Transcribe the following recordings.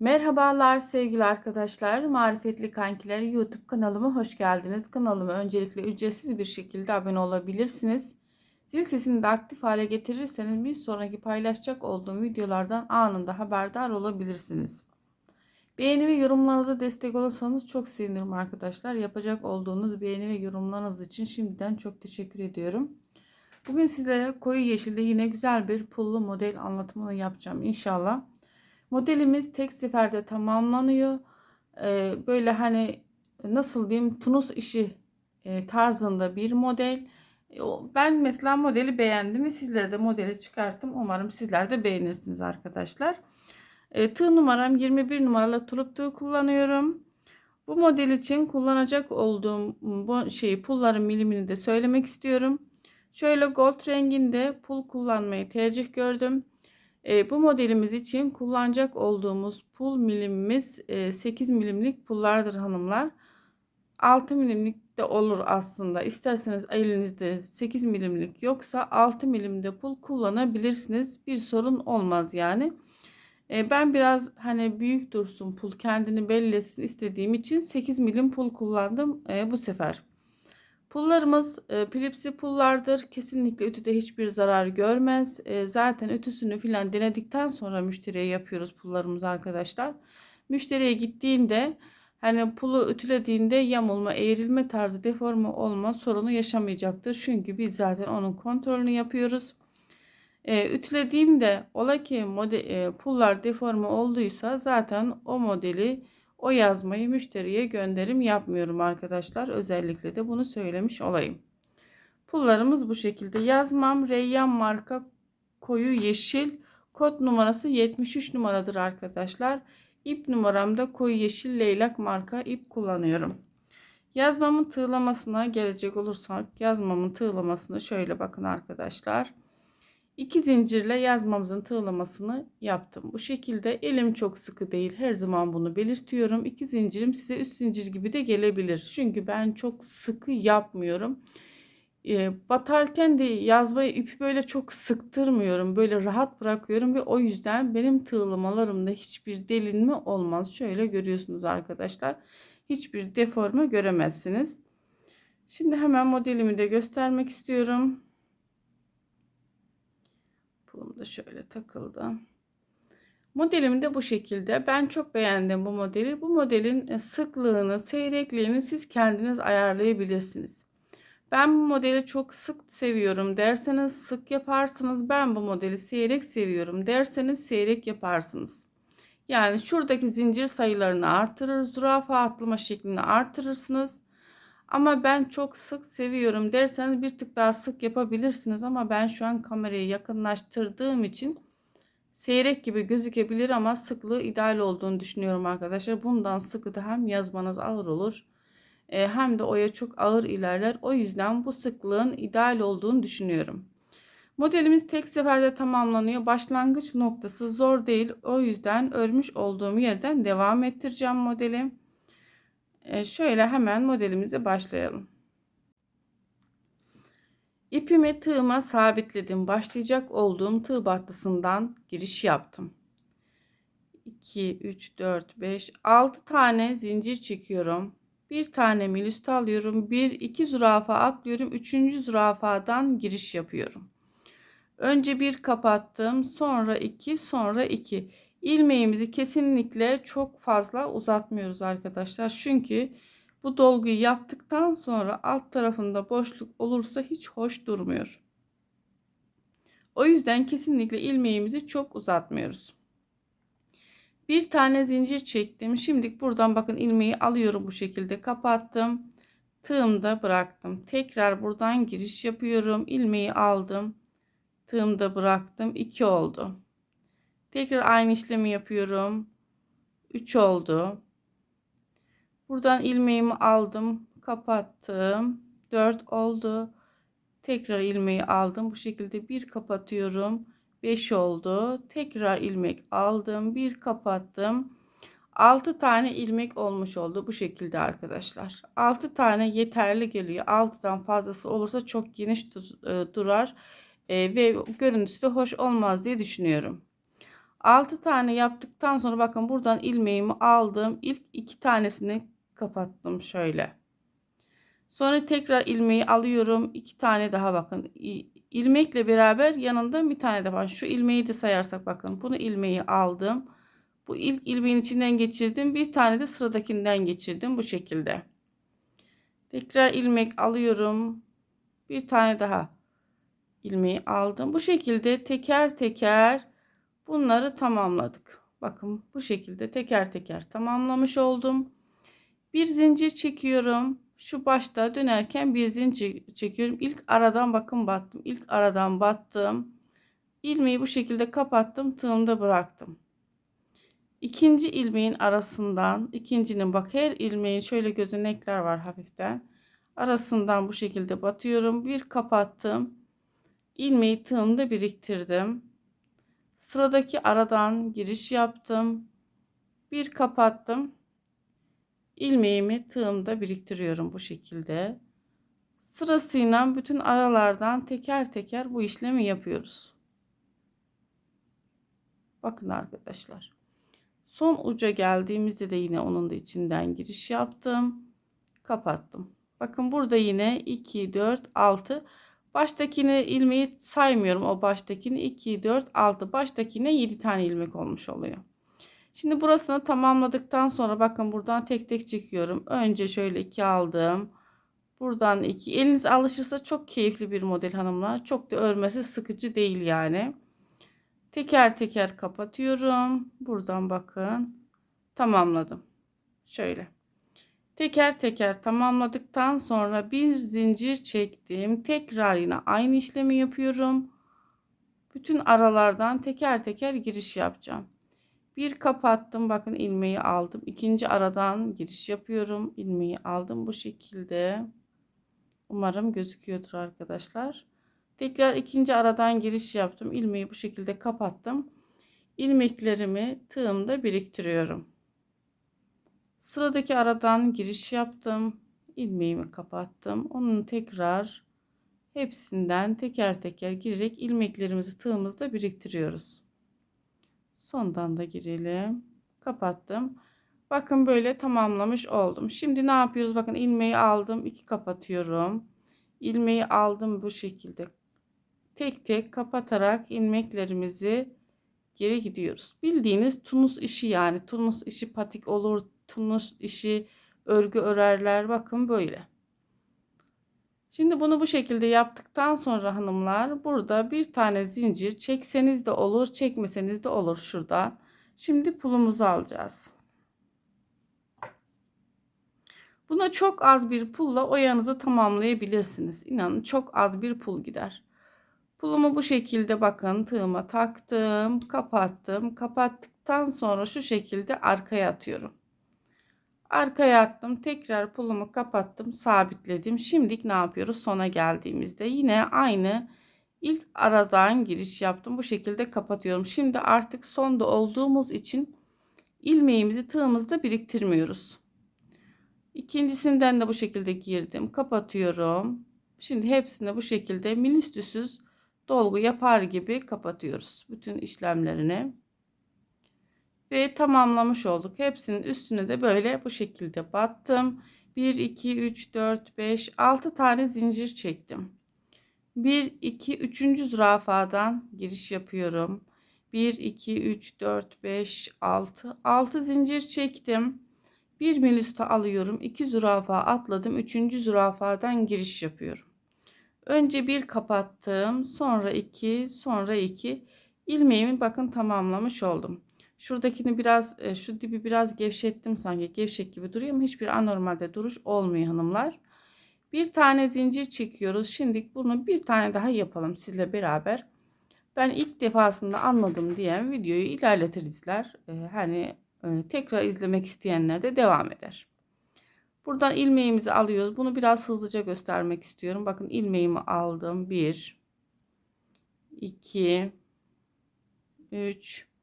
Merhabalar sevgili arkadaşlar, Marifetli Kankiler YouTube kanalıma hoş geldiniz. Kanalıma öncelikle ücretsiz bir şekilde abone olabilirsiniz. Zil sesini de aktif hale getirirseniz bir sonraki paylaşacak olduğum videolardan anında haberdar olabilirsiniz. Beğeni ve yorumlarınıza destek olursanız çok sevinirim arkadaşlar. Yapacak olduğunuz beğeni ve yorumlarınız için şimdiden çok teşekkür ediyorum. Bugün sizlere koyu yeşilde yine güzel bir pullu model anlatımını yapacağım inşallah. Modelimiz tek seferde tamamlanıyor. Ee, böyle hani nasıl diyeyim Tunus işi e, tarzında bir model. E, ben mesela modeli beğendim ve sizlere de modeli çıkarttım. Umarım sizler de beğenirsiniz arkadaşlar. E, tığ numaram 21 numaralı tulup tığ kullanıyorum. Bu model için kullanacak olduğum bu şeyi pulların milimini de söylemek istiyorum. Şöyle gold renginde pul kullanmayı tercih gördüm. E, bu modelimiz için kullanacak olduğumuz pul milimimiz e, 8 milimlik pullardır hanımlar. 6 milimlik de olur aslında. İsterseniz elinizde 8 milimlik yoksa 6 milimde pul kullanabilirsiniz. Bir sorun olmaz yani. E, ben biraz hani büyük dursun pul kendini bellesin istediğim için 8 milim pul kullandım e, bu sefer. Pullarımız e, pilipsi pullardır. Kesinlikle ütüde hiçbir zarar görmez. E, zaten ütüsünü filan denedikten sonra müşteriye yapıyoruz pullarımızı arkadaşlar. Müşteriye gittiğinde hani pulu ütülediğinde yamulma, eğrilme tarzı deforme olma sorunu yaşamayacaktır. Çünkü biz zaten onun kontrolünü yapıyoruz. E, ütülediğimde ola ki model, e, pullar deforme olduysa zaten o modeli o yazmayı müşteriye gönderim yapmıyorum arkadaşlar. Özellikle de bunu söylemiş olayım. Pullarımız bu şekilde. Yazmam Reyyan marka koyu yeşil. Kod numarası 73 numaradır arkadaşlar. İp numaram da koyu yeşil leylak marka ip kullanıyorum. Yazmamın tığlamasına gelecek olursak yazmamın tığlamasını şöyle bakın arkadaşlar. İki zincirle yazmamızın tığlamasını yaptım. Bu şekilde elim çok sıkı değil. Her zaman bunu belirtiyorum. İki zincirim size üst zincir gibi de gelebilir. Çünkü ben çok sıkı yapmıyorum. E, batarken de yazmayı ipi böyle çok sıktırmıyorum. Böyle rahat bırakıyorum ve o yüzden benim tığlamalarımda hiçbir delinme olmaz. Şöyle görüyorsunuz arkadaşlar. Hiçbir deforme göremezsiniz. Şimdi hemen modelimi de göstermek istiyorum. Pulum şöyle takıldı. Modelim de bu şekilde. Ben çok beğendim bu modeli. Bu modelin e, sıklığını, seyrekliğini siz kendiniz ayarlayabilirsiniz. Ben bu modeli çok sık seviyorum derseniz sık yaparsınız. Ben bu modeli seyrek seviyorum derseniz seyrek yaparsınız. Yani şuradaki zincir sayılarını artırır, zürafa atlama şeklini artırırsınız. Ama ben çok sık seviyorum derseniz bir tık daha sık yapabilirsiniz ama ben şu an kamerayı yakınlaştırdığım için seyrek gibi gözükebilir ama sıklığı ideal olduğunu düşünüyorum arkadaşlar. Bundan sıkı hem yazmanız ağır olur e, hem de oya çok ağır ilerler. O yüzden bu sıklığın ideal olduğunu düşünüyorum. Modelimiz tek seferde tamamlanıyor. Başlangıç noktası zor değil. O yüzden örmüş olduğum yerden devam ettireceğim modeli. E, şöyle hemen modelimize başlayalım. İpimi tığıma sabitledim. Başlayacak olduğum tığ battısından giriş yaptım. 2, 3, 4, 5, 6 tane zincir çekiyorum. Bir tane milüst alıyorum. 1, 2 zürafa atlıyorum. 3. zürafadan giriş yapıyorum. Önce bir kapattım. Sonra 2, sonra 2 ilmeğimizi kesinlikle çok fazla uzatmıyoruz arkadaşlar. Çünkü bu dolguyu yaptıktan sonra alt tarafında boşluk olursa hiç hoş durmuyor. O yüzden kesinlikle ilmeğimizi çok uzatmıyoruz. Bir tane zincir çektim. Şimdi buradan bakın ilmeği alıyorum bu şekilde kapattım. Tığımda bıraktım. Tekrar buradan giriş yapıyorum. ilmeği aldım. Tığımda bıraktım. 2 oldu. Tekrar aynı işlemi yapıyorum. 3 oldu. Buradan ilmeğimi aldım. Kapattım. 4 oldu. Tekrar ilmeği aldım. Bu şekilde bir kapatıyorum. 5 oldu. Tekrar ilmek aldım. Bir kapattım. 6 tane ilmek olmuş oldu bu şekilde arkadaşlar. 6 tane yeterli geliyor. 6'dan fazlası olursa çok geniş e, durar e, ve görüntüsü de hoş olmaz diye düşünüyorum. 6 tane yaptıktan sonra bakın buradan ilmeğimi aldım. İlk iki tanesini kapattım şöyle. Sonra tekrar ilmeği alıyorum. iki tane daha bakın. ilmekle beraber yanında bir tane de var. Şu ilmeği de sayarsak bakın. Bunu ilmeği aldım. Bu ilk ilmeğin içinden geçirdim. Bir tane de sıradakinden geçirdim bu şekilde. Tekrar ilmek alıyorum. Bir tane daha ilmeği aldım. Bu şekilde teker teker bunları tamamladık. Bakın bu şekilde teker teker tamamlamış oldum. Bir zincir çekiyorum. Şu başta dönerken bir zincir çekiyorum. İlk aradan bakın battım. İlk aradan battım. İlmeği bu şekilde kapattım. Tığımda bıraktım. İkinci ilmeğin arasından ikincinin bak her ilmeğin şöyle gözenekler var hafiften. Arasından bu şekilde batıyorum. Bir kapattım. ilmeği tığımda biriktirdim. Sıradaki aradan giriş yaptım. Bir kapattım. ilmeğimi tığımda biriktiriyorum bu şekilde. Sırasıyla bütün aralardan teker teker bu işlemi yapıyoruz. Bakın arkadaşlar. Son uca geldiğimizde de yine onun da içinden giriş yaptım. Kapattım. Bakın burada yine 2, 4, 6. Baştakini ilmeği saymıyorum. O baştakini 2, 4, 6. Baştakine 7 tane ilmek olmuş oluyor. Şimdi burasını tamamladıktan sonra bakın buradan tek tek çekiyorum. Önce şöyle 2 aldım. Buradan 2. Eliniz alışırsa çok keyifli bir model hanımlar. Çok da örmesi sıkıcı değil yani. Teker teker kapatıyorum. Buradan bakın. Tamamladım. Şöyle. Teker teker tamamladıktan sonra bir zincir çektim. Tekrar yine aynı işlemi yapıyorum. Bütün aralardan teker teker giriş yapacağım. Bir kapattım. Bakın ilmeği aldım. İkinci aradan giriş yapıyorum. ilmeği aldım bu şekilde. Umarım gözüküyordur arkadaşlar. Tekrar ikinci aradan giriş yaptım. ilmeği bu şekilde kapattım. ilmeklerimi tığımda biriktiriyorum. Sıradaki aradan giriş yaptım. ilmeğimi kapattım. Onun tekrar hepsinden teker teker girerek ilmeklerimizi tığımızda biriktiriyoruz. Sondan da girelim. Kapattım. Bakın böyle tamamlamış oldum. Şimdi ne yapıyoruz? Bakın ilmeği aldım. iki kapatıyorum. ilmeği aldım bu şekilde tek tek kapatarak ilmeklerimizi geri gidiyoruz. Bildiğiniz tunus işi yani tunus işi patik olur, tunus işi örgü örerler. Bakın böyle. Şimdi bunu bu şekilde yaptıktan sonra hanımlar burada bir tane zincir çekseniz de olur, çekmeseniz de olur şurada. Şimdi pulumuzu alacağız. Buna çok az bir pulla oyanızı tamamlayabilirsiniz. İnanın çok az bir pul gider. Pulumu bu şekilde bakın tığıma taktım, kapattım. Kapattıktan sonra şu şekilde arkaya atıyorum. Arkaya attım. Tekrar pulumu kapattım, sabitledim. Şimdilik ne yapıyoruz? Sona geldiğimizde yine aynı ilk aradan giriş yaptım. Bu şekilde kapatıyorum. Şimdi artık sonda olduğumuz için ilmeğimizi tığımızda biriktirmiyoruz. İkincisinden de bu şekilde girdim. Kapatıyorum. Şimdi hepsini bu şekilde milistüsüz dolgu yapar gibi kapatıyoruz bütün işlemlerini. Ve tamamlamış olduk. Hepsinin üstüne de böyle bu şekilde battım. 1 2 3 4 5 6 tane zincir çektim. 1 2 3. zürafadan giriş yapıyorum. 1 2 3 4 5 6 6 zincir çektim. 1 mil üstü alıyorum. 2 zürafa atladım. 3. zürafadan giriş yapıyorum. Önce bir kapattım. Sonra iki, sonra iki. ilmeğimi bakın tamamlamış oldum. Şuradakini biraz e, şu dibi biraz gevşettim sanki gevşek gibi duruyor ama hiçbir anormalde duruş olmuyor hanımlar. Bir tane zincir çekiyoruz. Şimdi bunu bir tane daha yapalım sizle beraber. Ben ilk defasında anladım diyen videoyu ilerletir izler. Ee, hani e, tekrar izlemek isteyenler de devam eder. Buradan ilmeğimizi alıyoruz. Bunu biraz hızlıca göstermek istiyorum. Bakın ilmeğimi aldım. 1 2 3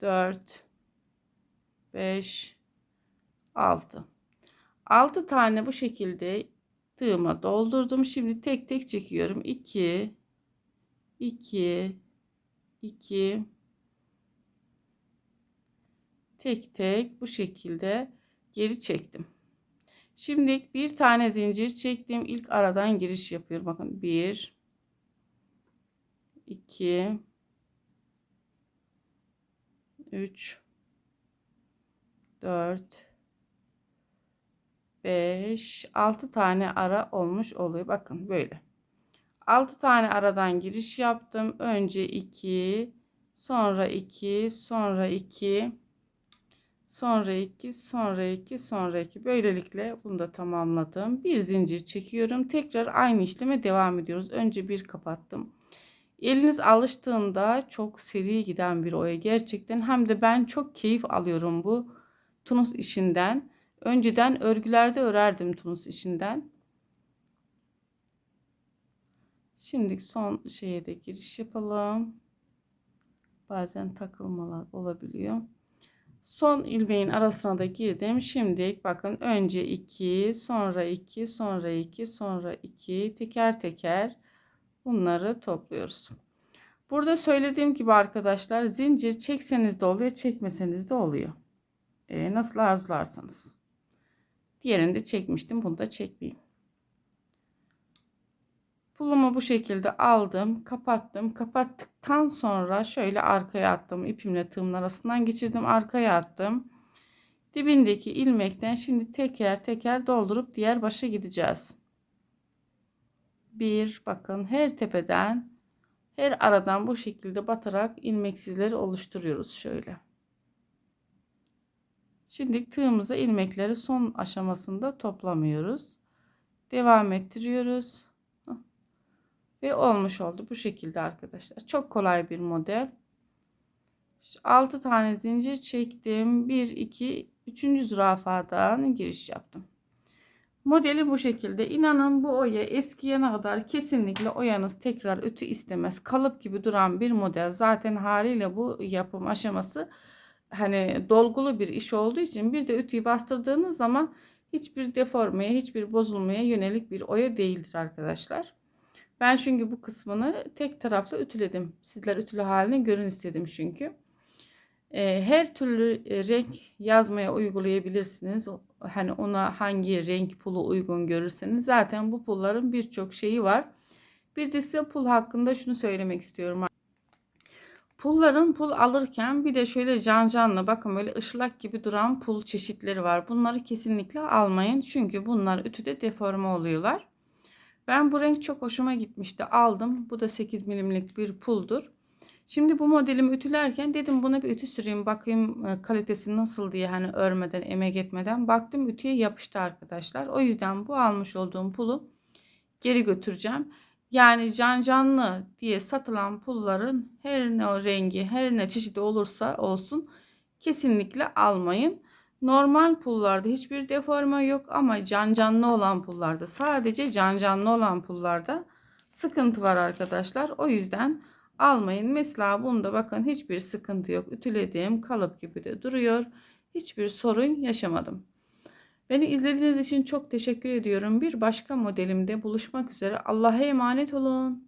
4 5 6 6 tane bu şekilde tığıma doldurdum. Şimdi tek tek çekiyorum. 2 2 2 tek tek bu şekilde geri çektim. Şimdi bir tane zincir çektim. İlk aradan giriş yapıyorum. Bakın 1 2 3 4 5 6 tane ara olmuş oluyor. Bakın böyle. 6 tane aradan giriş yaptım. Önce 2, sonra 2, sonra 2, sonra 2, sonra 2, sonra 2. Böylelikle bunu da tamamladım. Bir zincir çekiyorum. Tekrar aynı işleme devam ediyoruz. Önce bir kapattım. Eliniz alıştığında çok seri giden bir oya gerçekten. Hem de ben çok keyif alıyorum bu tunus işinden. Önceden örgülerde örerdim tunus işinden. Şimdi son şeye de giriş yapalım. Bazen takılmalar olabiliyor. Son ilmeğin arasına da girdim. Şimdi bakın önce 2, sonra 2, sonra 2, sonra 2 teker teker bunları topluyoruz. Burada söylediğim gibi arkadaşlar zincir çekseniz de oluyor, çekmeseniz de oluyor. Ee, nasıl arzularsanız. Diğerini de çekmiştim. Bunu da çekmeyeyim. Pulumu bu şekilde aldım, kapattım. Kapattıktan sonra şöyle arkaya attım. İpimle tığımın arasından geçirdim, arkaya attım. Dibindeki ilmekten şimdi teker teker doldurup diğer başa gideceğiz. Bir bakın her tepeden her aradan bu şekilde batarak ilmeksizleri oluşturuyoruz şöyle. Şimdi tığımıza ilmekleri son aşamasında toplamıyoruz. Devam ettiriyoruz. Ve olmuş oldu bu şekilde arkadaşlar. Çok kolay bir model. 6 tane zincir çektim. 1 2 3. zürafadan giriş yaptım. Modeli bu şekilde. İnanın bu oya eskiyene kadar kesinlikle oyanız tekrar ütü istemez. Kalıp gibi duran bir model. Zaten haliyle bu yapım aşaması hani dolgulu bir iş olduğu için bir de ütüyü bastırdığınız zaman hiçbir deformeye, hiçbir bozulmaya yönelik bir oya değildir arkadaşlar. Ben çünkü bu kısmını tek taraflı ütüledim. Sizler ütülü halini görün istedim çünkü. Ee, her türlü e, renk yazmaya uygulayabilirsiniz. Hani ona hangi renk pulu uygun görürseniz. Zaten bu pulların birçok şeyi var. Bir de size pul hakkında şunu söylemek istiyorum. Pulların pul alırken bir de şöyle can canlı bakın böyle ışlak gibi duran pul çeşitleri var. Bunları kesinlikle almayın. Çünkü bunlar ütüde deforme oluyorlar. Ben bu renk çok hoşuma gitmişti. Aldım. Bu da 8 milimlik bir puldur. Şimdi bu modelimi ütülerken dedim buna bir ütü süreyim. Bakayım e, kalitesi nasıl diye hani örmeden emek etmeden. Baktım ütüye yapıştı arkadaşlar. O yüzden bu almış olduğum pulu geri götüreceğim. Yani can canlı diye satılan pulların her ne o rengi her ne çeşidi olursa olsun kesinlikle almayın. Normal pullarda hiçbir deforme yok ama can canlı olan pullarda sadece can canlı olan pullarda sıkıntı var arkadaşlar. O yüzden almayın. Mesela bunda bakın hiçbir sıkıntı yok. Ütülediğim kalıp gibi de duruyor. Hiçbir sorun yaşamadım. Beni izlediğiniz için çok teşekkür ediyorum. Bir başka modelimde buluşmak üzere. Allah'a emanet olun.